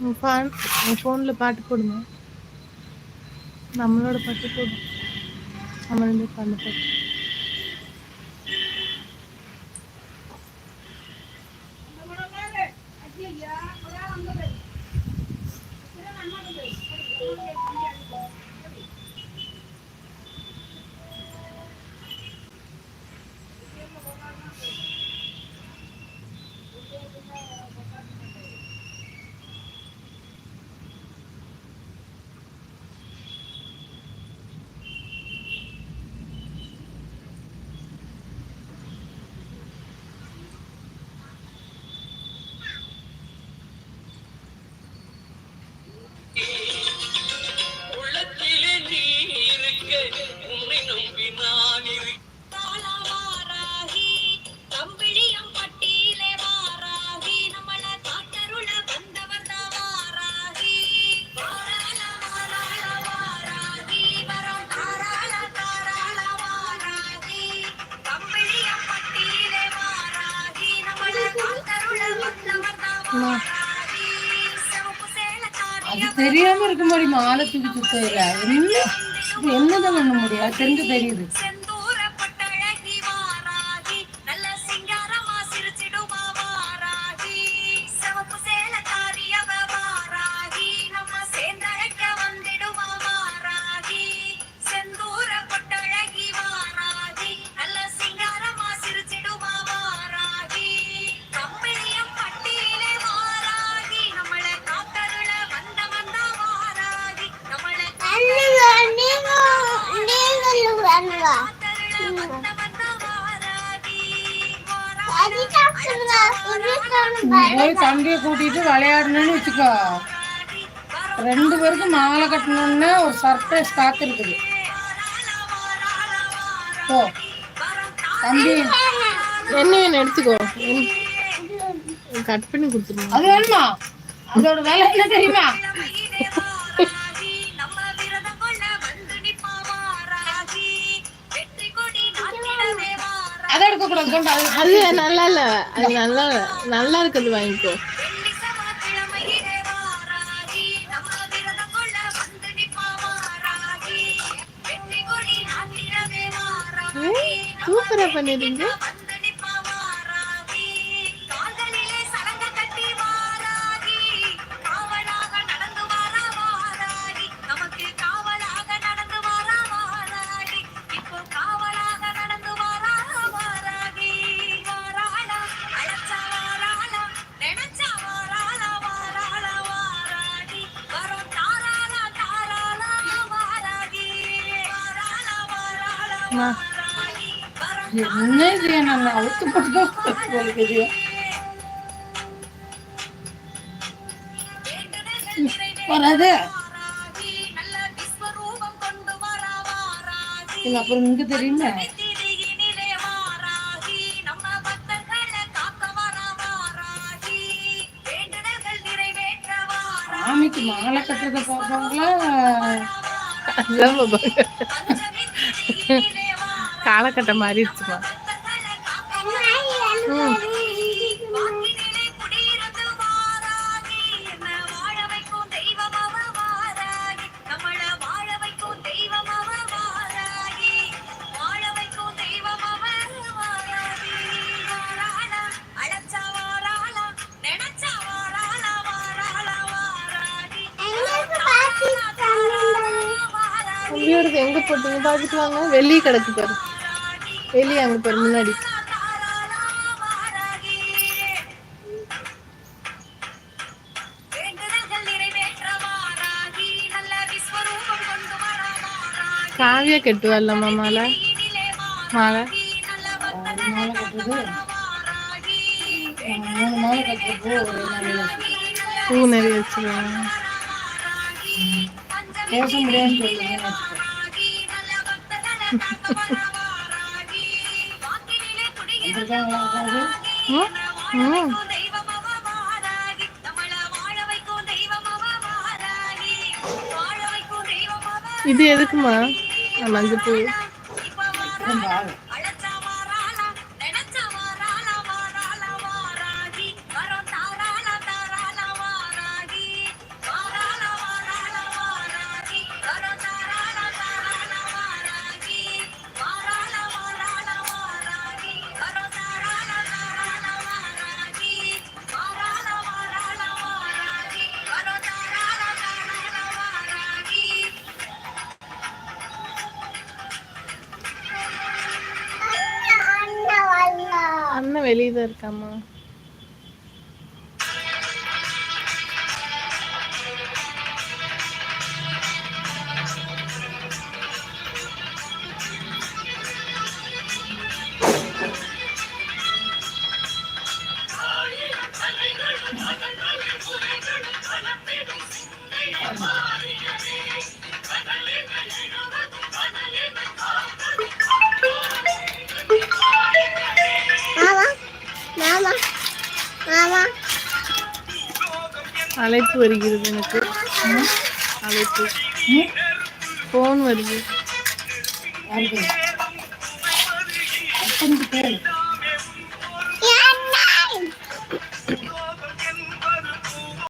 உன் ஃபோனில் பாட்டு போடுங்க நம்மளோட பாட்டு போடும் நம்ம ரெண்டு பாட்டு அது தெரியாம இருக்க மாதிரி மாலை தூக்கி சுத்தல என்ன? என்னதான் பண்ண முடியாது தெரிஞ்சு தெரியுது. போய் தம்பியை கூட்டிட்டு விளையாடணும்னு வச்சுக்கோ. ரெண்டு பேருக்கும் மாலை கட்டணும்னு ஒரு சர்ப்ரைஸ் காத்திருக்குது. போ. தம்பி என்ன எடுத்துக்கோ. கட் பண்ணி கொடுத்துருவோம் அது வேணுமா? அதோட வேலை என்ன தெரியுமா? அது நல்லா இல்ல. அது நல்லா நல்லா இருக்கிறது வாங்கிக்கோ. சூப்பரா பண்ணிருந்தேன் ಮಾ ಎಣ್ಣೆಗೆ ನನ್ನ ಅವತ್ತು ಪಡ್ಕೊಂಡಿದೆಯಾ வராது. இல்லை அப்புறம் இங்க தெரியுமே? சாமிக்கு மாலை கட்டுறத பார்ப்பாங்களா காலகட்டம் மாறிடுச்சுமா உங்களுக்கு எங்க போட்டீங்க? பாத்துட்டு வாங்க. வெளியே கிடக்கு பாரு. எலி அங்கே பேர் முன்னாடி. காவிய கட்டுவல்லம்மா மாலை? மாலை. மாலை. பூ நிறைய வச்சுருவாங்க பேச முடியாதுன்னு இது எதுக்குமா? மஞ்சள் பூ வெளியே தான் இருக்காம்மா. அழைப்பு வருகிறது எனக்கு. ம், அழைப்பு. ம்? ஃபோன் வருது.